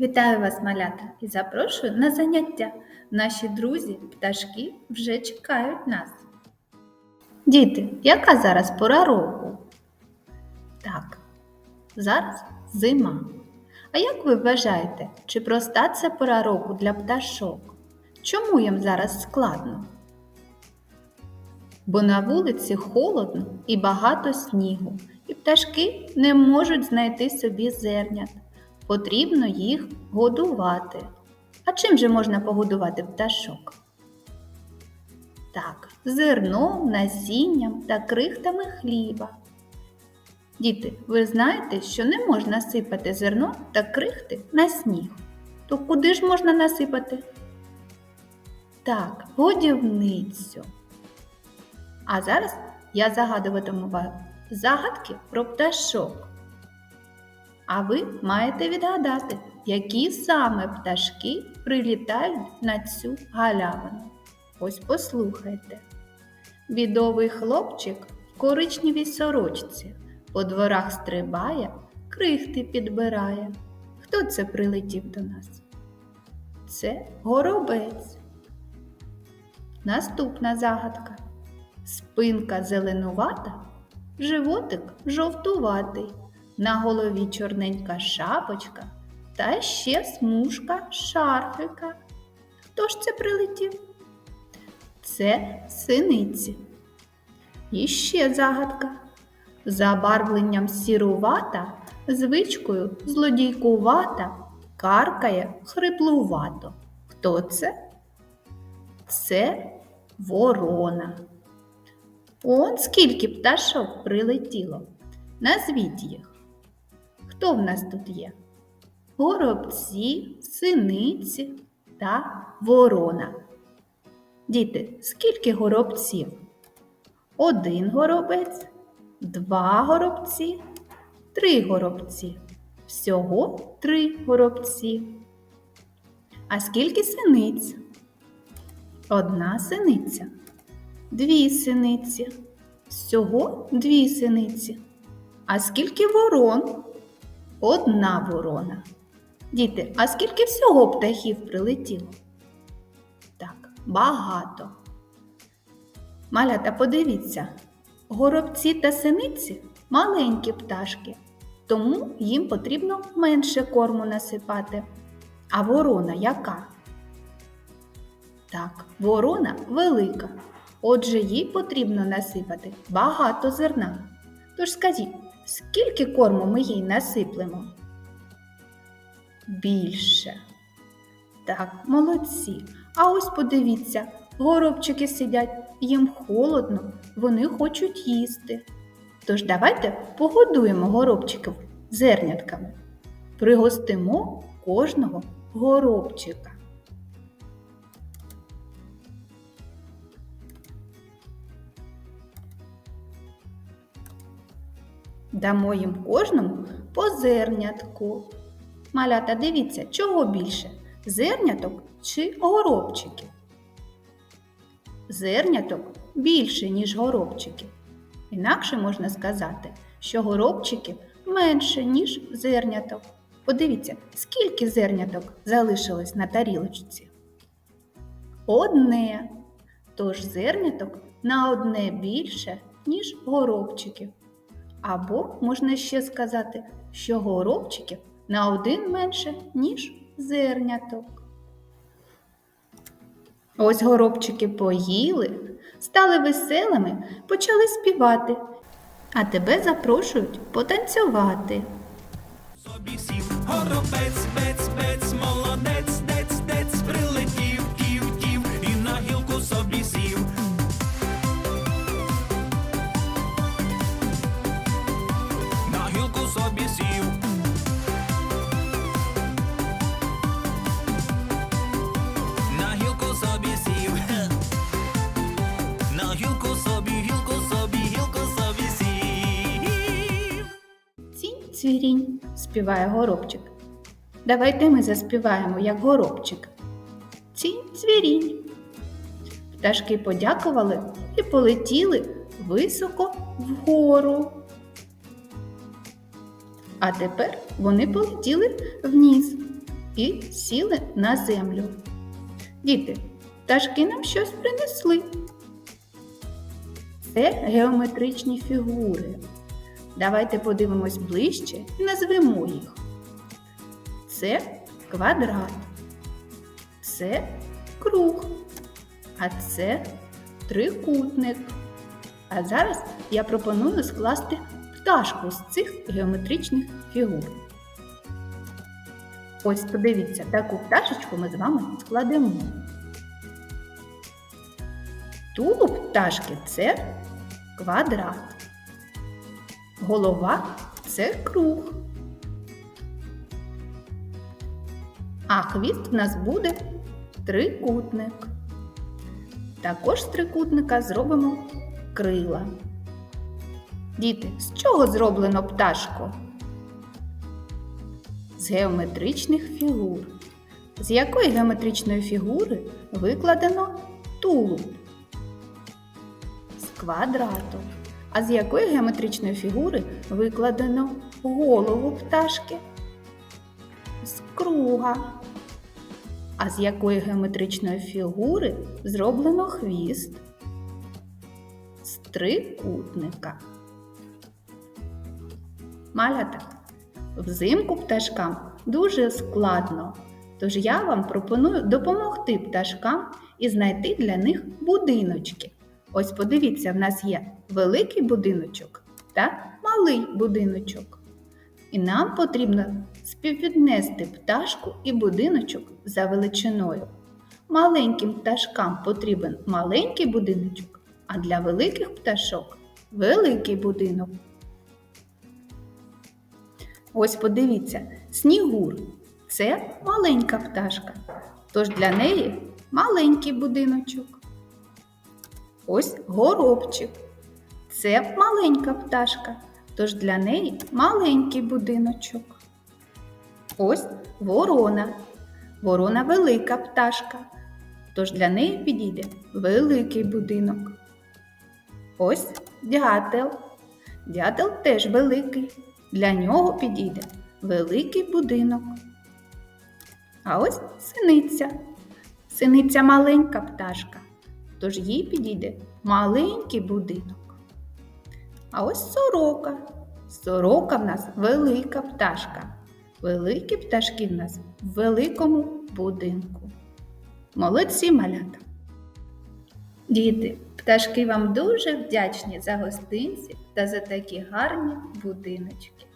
Вітаю вас, малята, і запрошую на заняття. Наші друзі, пташки вже чекають нас. Діти, яка зараз пора року? Так, зараз зима. А як ви вважаєте, чи проста це пора року для пташок? Чому їм зараз складно? Бо на вулиці холодно і багато снігу, і пташки не можуть знайти собі зернят. Потрібно їх годувати. А чим же можна погодувати пташок? Так, зерном, насінням та крихтами хліба. Діти, ви знаєте, що не можна сипати зерно та крихти на сніг. То куди ж можна насипати? Так, годівницю. А зараз я загадуватиму вам загадки про пташок. А ви маєте відгадати, які саме пташки прилітають на цю галявину. Ось послухайте. Бідовий хлопчик в коричневій сорочці по дворах стрибає, крихти підбирає. Хто це прилетів до нас? Це горобець. Наступна загадка. Спинка зеленувата, животик жовтуватий, на голові чорненька шапочка та ще смужка шарфика. Хто ж це прилетів? Це синиці. І ще загадка. Забарвленням сірувата, звичкою злодійкувата, каркає хриплувато. Хто це? Це ворона. Он скільки пташок прилетіло. Назвіть їх. Хто в нас тут є? Горобці, синиці та ворона. Діти, скільки горобців? Один горобець, два горобці, три горобці. Всього три горобці. А скільки синиць? Одна синиця, дві синиці. Всього дві синиці. А скільки ворон? Одна ворона. Діти, а скільки всього птахів прилетіло? Так, багато. Малята, подивіться, горобці та синиці маленькі пташки, тому їм потрібно менше корму насипати. А ворона яка? Так, ворона велика. Отже, їй потрібно насипати багато зерна. Тож скажіть, скільки корму ми їй насиплемо? Більше. Так, молодці. А ось подивіться, горобчики сидять, їм холодно, вони хочуть їсти. Тож давайте погодуємо горобчиків зернятками. Пригостимо кожного горобчика. Дамо їм кожному по зернятку. Малята, дивіться, чого більше зерняток чи горобчиків? Зерняток більше, ніж горобчиків. Інакше можна сказати, що горобчиків менше, ніж зерняток. Подивіться, скільки зерняток залишилось на тарілочці? Одне. Тож зерняток на одне більше, ніж горобчиків. Або можна ще сказати, що горобчиків на один менше, ніж зерняток. Ось горобчики поїли, стали веселими, почали співати, а тебе запрошують потанцювати. Собі цвірінь, співає горобчик. Давайте ми заспіваємо, як горобчик. Цінь цвірінь. Пташки подякували і полетіли високо вгору. А тепер вони полетіли вниз і сіли на землю. Діти, пташки нам щось принесли. Це геометричні фігури. Давайте подивимось ближче і назвемо їх. Це квадрат, це круг, а це трикутник. А зараз я пропоную скласти пташку з цих геометричних фігур. Ось подивіться, таку пташечку ми з вами складемо. Тулуб пташки це квадрат. Голова це круг. А хвіст в нас буде трикутник. Також з трикутника зробимо крила. Діти, з чого зроблено пташку? З геометричних фігур. З якої геометричної фігури викладено тулуб? З квадрату. А з якої геометричної фігури викладено голову пташки? З круга. А з якої геометричної фігури зроблено хвіст? З трикутника. Малята. Взимку пташкам дуже складно, тож я вам пропоную допомогти пташкам і знайти для них будиночки. Ось подивіться, в нас є великий будиночок та малий будиночок. І нам потрібно співвіднести пташку і будиночок за величиною. Маленьким пташкам потрібен маленький будиночок, а для великих пташок великий будинок. Ось подивіться, снігур це маленька пташка, тож для неї маленький будиночок. Ось горобчик. Це маленька пташка, тож для неї маленький будиночок. Ось ворона. Ворона велика пташка, тож для неї підійде великий будинок. Ось дятел. Дятел теж великий. Для нього підійде великий будинок. А ось синиця. Синиця маленька пташка, тож їй підійде маленький будинок. А ось сорока. Сорока в нас велика пташка. Великі пташки в нас в великому будинку. Молодці малята. Діти, пташки вам дуже вдячні за гостинці та за такі гарні будиночки.